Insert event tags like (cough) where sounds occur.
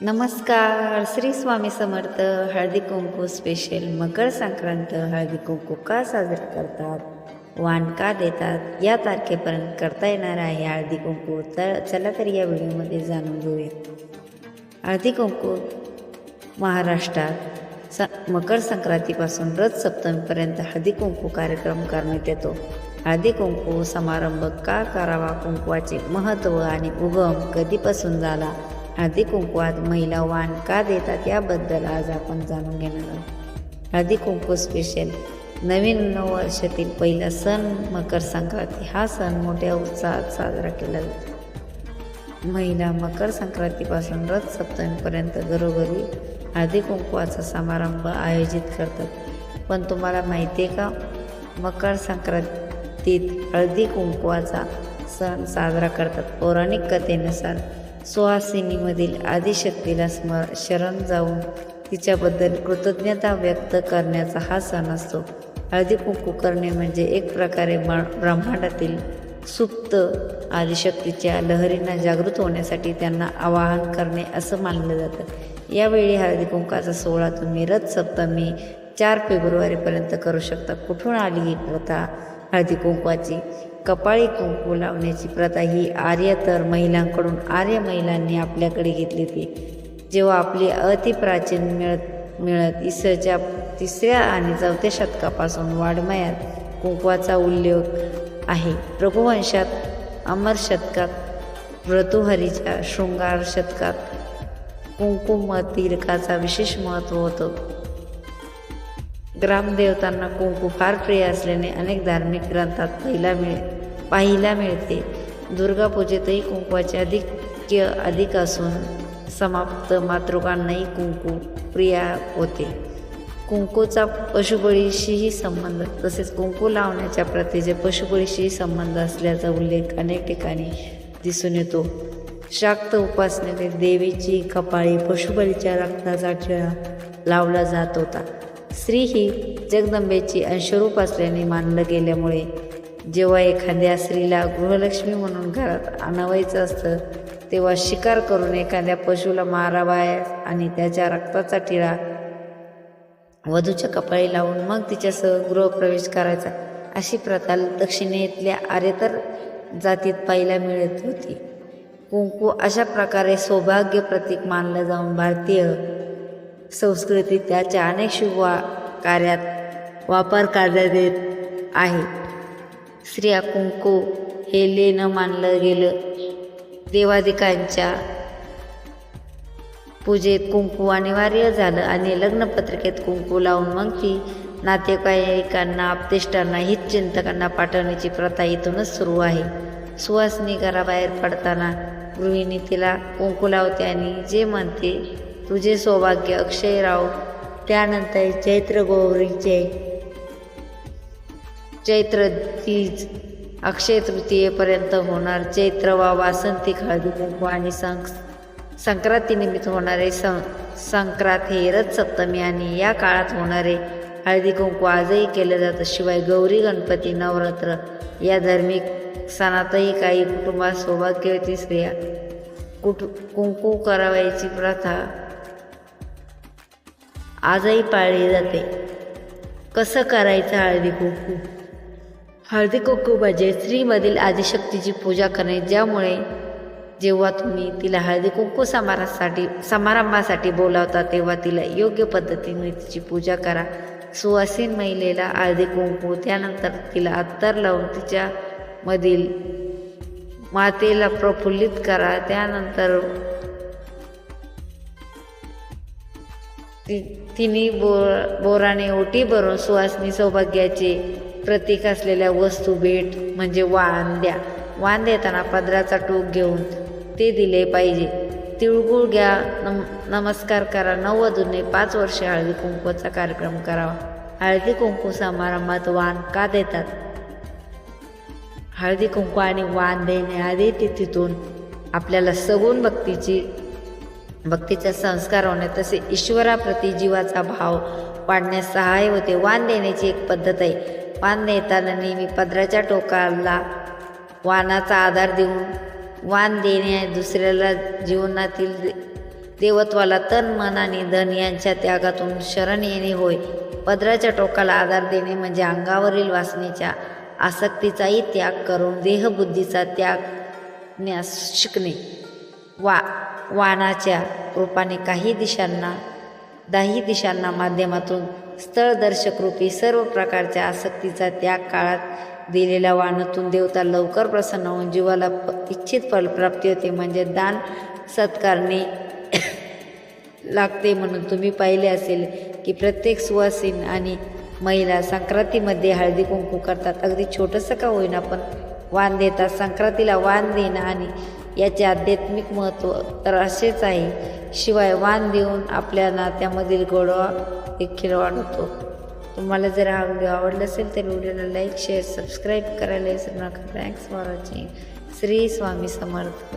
नमस्कार श्री स्वामी समर्थ. हळदी कुंकू स्पेशल मकर संक्रांत हळदी कुंकू का साजरे करतात? वाण का देतात? या तारखेपर्यंत करता येणार आहे हळदी कुंकू. तर चला तर या व्हिडिओमध्ये जाणून घेऊया. हळदी कुंकू महाराष्ट्रात स मकर संक्रांतीपासून रथ सप्तमीपर्यंत हळदी कुंकू कार्यक्रम करण्यात येतो. हळदी कुंकू समारंभ का करावा? कुंकवाचे महत्त्व आणि उगम कधीपासून झाला? हळदी कुंकवात महिला वाण का देतात याबद्दल आज आपण जाणून घेणार आहोत. हळदी कुंकू स्पेशल नवीन नववर्षातील पहिला सण मकर संक्रांती. हा सण मोठ्या उत्साहात साजरा केला जातो. महिला मकर संक्रांतीपासून रथ सप्तमीपर्यंत घरोघरी हळदी कुंकवाचा समारंभ आयोजित करतात. पण तुम्हाला माहिती आहे का? मकर संक्रांतीत हळदी कुंकवाचा सण साजरा करतात. पौराणिक कथेनुसार सुहासिनीमधील आदिशक्तीला स्म शरण जाऊन तिच्याबद्दल कृतज्ञता व्यक्त करण्याचा हा सण असतो. हळदी कुंकू करणे म्हणजे एक प्रकारे ब्रह्मांडातील सुप्त आदिशक्तीच्या लहरींना जागृत होण्यासाठी त्यांना आवाहन करणे असं मानलं जातं. यावेळी हळदी कुंकाचा सोहळा तुम्ही रथ सप्तमी चार फेब्रुवारीपर्यंत करू शकता. कुठून आली ही प्रथा? हळदी कुंकवाची कपाळी कुंकू लावण्याची प्रथा ही आर्य तर महिलांकडून आर्य महिलांनी आपल्याकडे घेतली होती. जेव्हा आपली अतिप्राचीन मिळत मिळत इसच्या तिसऱ्या आणि चौथ्या शतकापासून वाडमयात कुंकवाचा उल्लेख आहे. रघुवंशात अमर शतकात ऋतुहरीच्या शृंगार शतकात कुंकुम तिलकाचा विशेष महत्त्व होतं. ग्रामदेवतांना कुंकू फार प्रिय असल्याने अनेक धार्मिक ग्रंथात पहिला मिळ पाहिला मिळते. दुर्गापूजेतही कुंकवाचे अधिक्य अधिक असून समाप्त मातृकांनाही कुंकू प्रिया होते. कुंकूचा पशुबळीशीही संबंध तसेच कुंकू लावण्याच्या प्रथेचे पशुबळीशीही संबंध असल्याचा उल्लेख अनेक ठिकाणी दिसून येतो. शाक्त उपासनेने देवीची कपाळी पशुबळीच्या रक्ताचा खेळा लावला जात होता. स्त्री ही जगदंबेची अंशरूप असल्याने मानलं गेल्यामुळे जेव्हा एखाद्या स्त्रीला गृहलक्ष्मी म्हणून घरात आणावायचं असतं तेव्हा शिकार करून एखाद्या पशुला मारावाय आणि त्याच्या रक्ताचा टिळा वधूच्या कपाळी लावून मग तिच्यासह गृहप्रवेश करायचा अशी प्रथा दक्षिणेतल्या आर्यतर जातीत पाहायला मिळत होती. कुंकू अशा प्रकारे सौभाग्य प्रतीक मानलं जाऊन भारतीय संस्कृती त्याच्या अनेक शुभ कार्यात वापर करण्यात येत आहे. स्त्रिया कुंकू हे लेणं मानलं गेलं. देवादिकांच्या पूजेत कुंकू अनिवार्य झालं आणि लग्नपत्रिकेत कुंकू लावून मग ती नातेवाईकांना आपतेष्टांना हितचिंतकांना पाठवण्याची प्रथा इथूनच सुरू आहे. सुवासनी घराबाहेर पडताना गृहिणी तिला कुंकू लावते आणि जे म्हणते तुझे सौभाग्य अक्षयराव त्यानंतर चैत्र गौरीचे. चैत्र तीज अक्षय तृतीयेपर्यंत होणार चैत्र वा वासंती हळदी कुंकू आणि सं संक्रांतीनिमित्त होणारे सं संक्रांत हे रथ सप्तमी आणि या काळात होणारे हळदी कुंकू आजही केलं जातं शिवाय गौरी गणपती नवरात्र या धार्मिक सणातही काही कुटुंबात सौभाग्यवती स्त्रिया कुट कुंकू करावायची प्रथा आजही पाळली जाते. कसं करायचं हळदी कुंकू? हळदी कुंकू म्हणजे स्त्रीमधील आदिशक्तीची पूजा करणे ज्यामुळे जेव्हा तुम्ही तिला हळदी कुंकू समारासाठी समारंभासाठी बोलावता तेव्हा तिला योग्य पद्धतीने तिची पूजा करा. सुवासीन महिलेला हळदी कुंकू त्यानंतर तिला अत्तर लावून तिच्यामधील मातेला प्रफुल्लित करा. त्यानंतर ति तिन्ही बोर बोराने ओटी भरून सुवासनी सौभाग्याचे प्रतीक असलेल्या वस्तू भेट म्हणजे वाण द्या. वाण देताना पदराचा टोक घेऊन ते दिले पाहिजे. तिळगुळ घ्या नम नमस्कार करा नववधूने पाच वर्षे हळदी कुंकूचा कार्यक्रम करावा. हळदी कुंकू समारंभात वाण का देतात? हळदी कुंकू आणि वाण देण्याआधी तिथून आपल्याला सगुण भक्तीची भक्तीचा संस्कार होणे तसे ईश्वराप्रती जीवाचा भाव वाढण्यास सहाय्य होते. वाण देण्याची एक पद्धत आहे. वाण देताना नेहमी पदराच्या टोकाला वाणाचा आधार देऊन वाण देणे दुसऱ्याला जीवनातील देवत्वाला तन मन आणि धन यांच्या त्यागातून शरण येणे होय. पदराच्या टोकाला आधार देणे म्हणजे अंगावरील वासनेच्या आसक्तीचाही त्याग करून देहबुद्धीचा त्याग शिकणे. वा वानाच्या रूपाने काही दिशांना दाही दिशांना माध्यमातून स्थळदर्शक रूपी सर्व प्रकारच्या आसक्तीचा त्याग काळात दिलेल्या वाणातून देवता लवकर प्रसन्न होऊन जीवाला प इच्छित फलप्राप्ती होते. म्हणजे दान सत्कारणे (coughs) लागते म्हणून तुम्ही पाहिले असेल की प्रत्येक सुवासीन आणि महिला संक्रांतीमध्ये हळदी कुंकू करतात. अगदी छोटंसं का होईना पण वाण देतात. संक्रांतीला वाण देणं आणि याचे आध्यात्मिक महत्त्व तर असेच आहे. शिवाय वाण देऊन आपल्या नात्यामधील गोडवा देखील वाढवतो. तुम्हाला जर हा व्हिडिओ आवडला असेल तर व्हिडिओला लाईक शेअर सबस्क्राईब करायला विसरू नका. Thanks for watching Shri Swami Samarth.